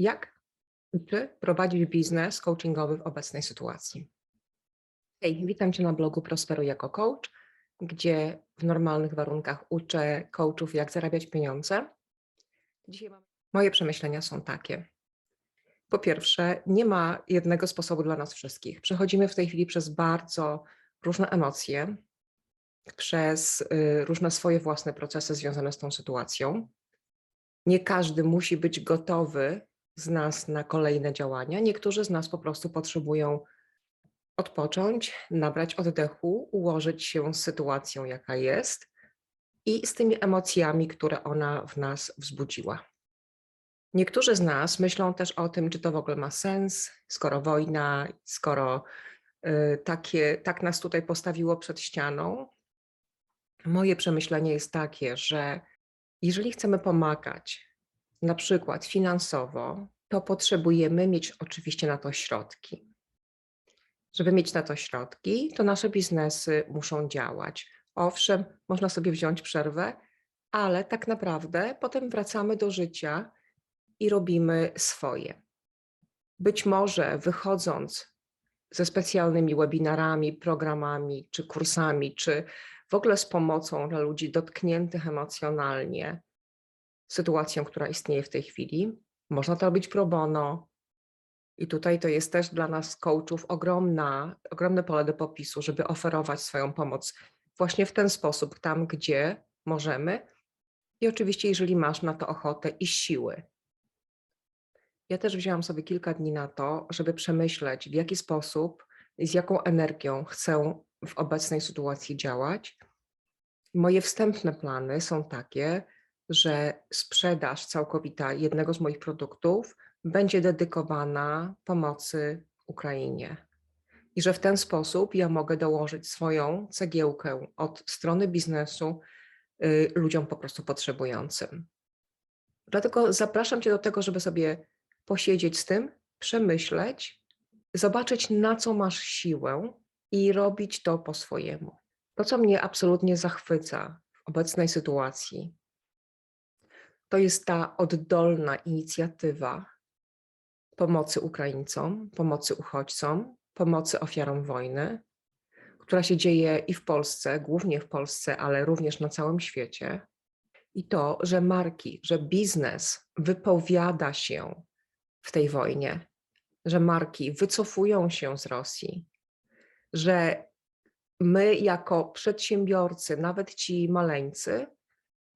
Jak i prowadzić biznes coachingowy w obecnej sytuacji? Hej, witam Cię na blogu Prosperuj jako coach, gdzie w normalnych warunkach uczę coachów, jak zarabiać pieniądze. Dzisiaj mam... Moje przemyślenia są takie. Po pierwsze, nie ma jednego sposobu dla nas wszystkich. Przechodzimy w tej chwili przez bardzo różne emocje, przez y, różne swoje własne procesy związane z tą sytuacją. Nie każdy musi być gotowy z nas na kolejne działania. Niektórzy z nas po prostu potrzebują odpocząć, nabrać oddechu, ułożyć się z sytuacją, jaka jest i z tymi emocjami, które ona w nas wzbudziła. Niektórzy z nas myślą też o tym, czy to w ogóle ma sens, skoro wojna, skoro y, takie, tak nas tutaj postawiło przed ścianą. Moje przemyślenie jest takie, że jeżeli chcemy pomagać, na przykład finansowo, to potrzebujemy mieć oczywiście na to środki. Żeby mieć na to środki, to nasze biznesy muszą działać. Owszem, można sobie wziąć przerwę, ale tak naprawdę potem wracamy do życia i robimy swoje. Być może wychodząc ze specjalnymi webinarami, programami, czy kursami, czy w ogóle z pomocą dla ludzi dotkniętych emocjonalnie sytuacją, która istnieje w tej chwili, można to robić pro bono. I tutaj to jest też dla nas, coachów, ogromna, ogromne pole do popisu, żeby oferować swoją pomoc właśnie w ten sposób, tam gdzie możemy. I oczywiście, jeżeli masz na to ochotę i siły. Ja też wzięłam sobie kilka dni na to, żeby przemyśleć, w jaki sposób, z jaką energią chcę w obecnej sytuacji działać. Moje wstępne plany są takie, że sprzedaż całkowita jednego z moich produktów będzie dedykowana pomocy Ukrainie. I że w ten sposób ja mogę dołożyć swoją cegiełkę od strony biznesu y, ludziom po prostu potrzebującym. Dlatego zapraszam Cię do tego, żeby sobie posiedzieć z tym, przemyśleć, zobaczyć na co masz siłę i robić to po swojemu. To, co mnie absolutnie zachwyca w obecnej sytuacji, to jest ta oddolna inicjatywa pomocy Ukraińcom, pomocy uchodźcom, pomocy ofiarom wojny, która się dzieje i w Polsce, głównie w Polsce, ale również na całym świecie. I to, że marki, że biznes wypowiada się w tej wojnie, że marki wycofują się z Rosji, że my jako przedsiębiorcy, nawet ci maleńcy,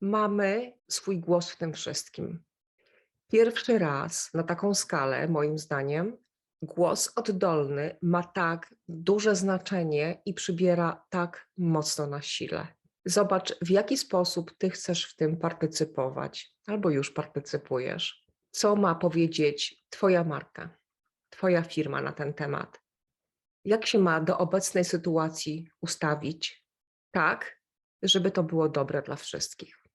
mamy swój głos w tym wszystkim. Pierwszy raz na taką skalę, moim zdaniem, głos oddolny ma tak duże znaczenie i przybiera tak mocno na sile. Zobacz, w jaki sposób ty chcesz w tym partycypować, albo już partycypujesz. Co ma powiedzieć Twoja marka, Twoja firma na ten temat? Jak się ma do obecnej sytuacji ustawić tak, żeby to było dobre dla wszystkich?